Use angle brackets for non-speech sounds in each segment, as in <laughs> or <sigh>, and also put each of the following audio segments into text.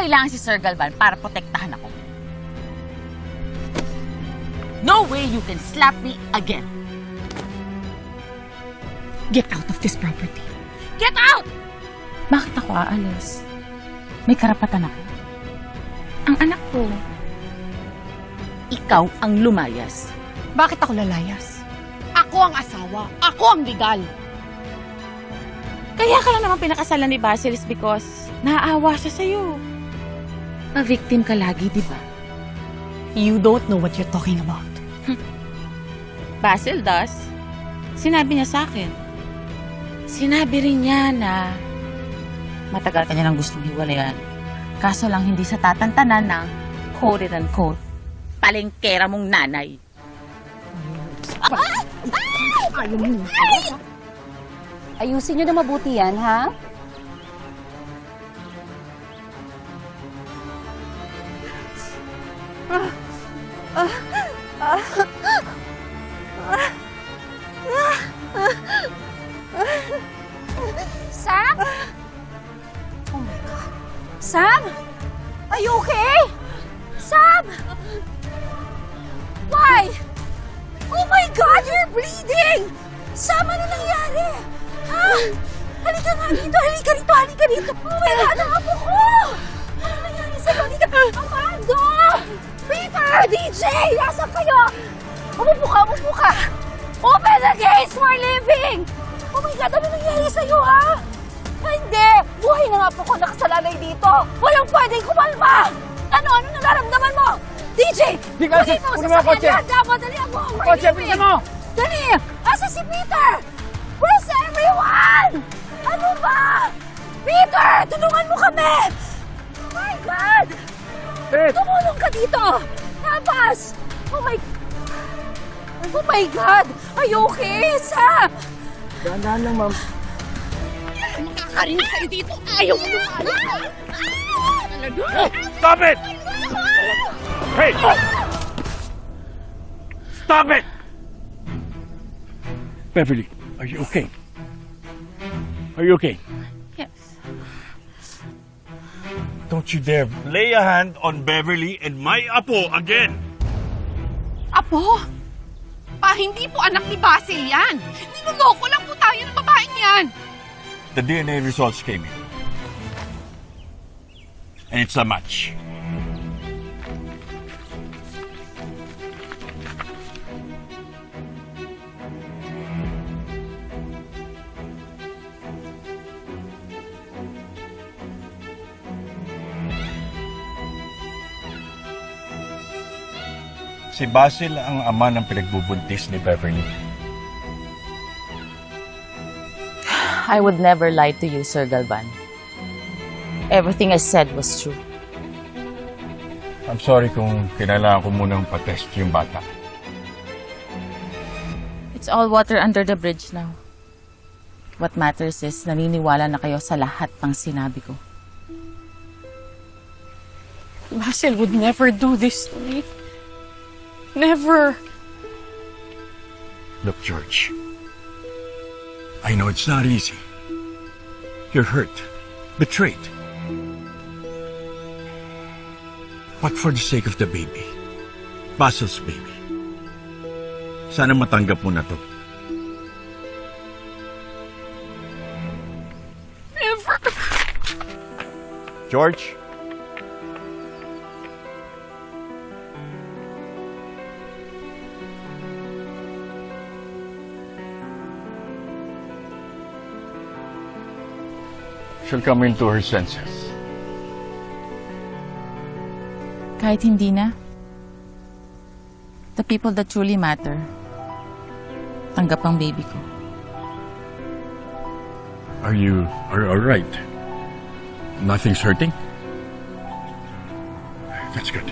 kailangan si Sir Galvan para protektahan ako. No way you can slap me again. Get out of this property. Get out! Bakit ako aalis? May karapatan ako. Ang anak ko. Ikaw ang lumayas. Bakit ako lalayas? Ako ang asawa. Ako ang legal. Kaya ka lang naman pinakasalan ni Basil is because naaawa siya sa'yo. Pa-victim ka lagi, di ba? You don't know what you're talking about. Basil does. Sinabi niya sa akin. Sinabi rin niya na matagal ka niya lang gustong hiwalayan. Kaso lang hindi sa tatantanan ng quote and unquote palengkera mong nanay. Ayusin nyo na mabuti yan, ha? Sam? Oh my God. Sam? Are you okay? Sam? Why? Oh my God, you're bleeding! Sam, ano nangyari? Ha? Halika nga dito, halika dito, halika dito. Oh my God, ang ko! Ano nangyari sa'yo? Halika. Amado! DJ! Nasaan kayo? Umupo ka, umupo ka! Open the gates for living! Oh my God, ano nangyari sa'yo, ha? Hindi! Buhay na nga po ko nakasalalay dito! Walang pwedeng kumalma! Ano? Ano nararamdaman mo? DJ! Di ka, kunin mo kunin sa mo ang kotse. Damo, dali ako! We're Kotse, leaving. bilisan mo! Dali! Asa si Peter? Where's everyone? Ano ba? Peter! Tulungan mo kami! Oh my God! Eh, Tumulong ka dito! Tapos! Oh my... Oh my God! Are you okay, Sam? dahan-dahan lang, ma'am. Nakakarinig kayo dito. Ayaw mo lumalas. Stop it! Hey! Stop it! Beverly, are you okay? Are you okay? Don't you dare lay a hand on Beverly and my apo again! Apo? Pa, hindi po anak ni Basil yan. Niloloko lang po tayo ng babaeng yan. The DNA results came in. And it's a match. Si Basil ang ama ng pinagbubuntis ni Beverly. I would never lie to you, Sir Galvan. Everything I said was true. I'm sorry kung kailangan ko munang patest yung bata. It's all water under the bridge now. What matters is naniniwala na kayo sa lahat ng sinabi ko. Basil would never do this to me. Never. Look, George. I know it's not easy. You're hurt, betrayed. But for the sake of the baby, Basil's baby, sana matanggap mo na to. Never. George? She'll come into her senses. Kahit hindi na, the people that truly matter, tanggap ang baby ko. Are you are all right? Nothing's hurting? That's good.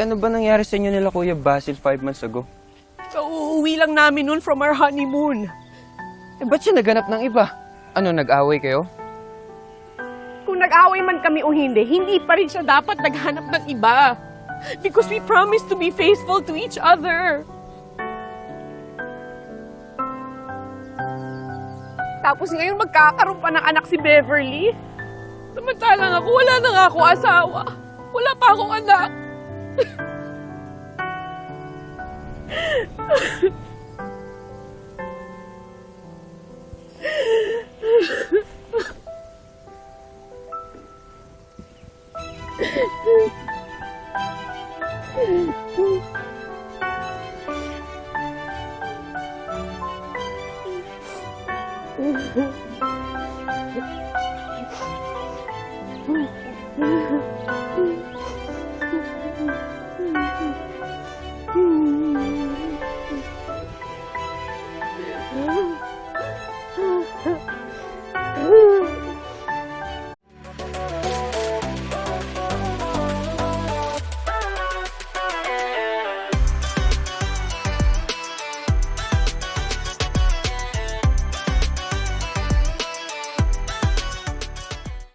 ano ba nangyari sa inyo nila Kuya Basil five months ago? Kauuwi lang namin nun from our honeymoon. Eh, ba't siya naganap ng iba? Ano, nag-away kayo? Kung nag-away man kami o hindi, hindi pa rin siya dapat naghanap ng iba. Because we promised to be faithful to each other. Tapos ngayon magkakaroon pa ng anak si Beverly. Samantalang ako, wala na nga ako asawa. Wala pa akong anak. Oh, <laughs>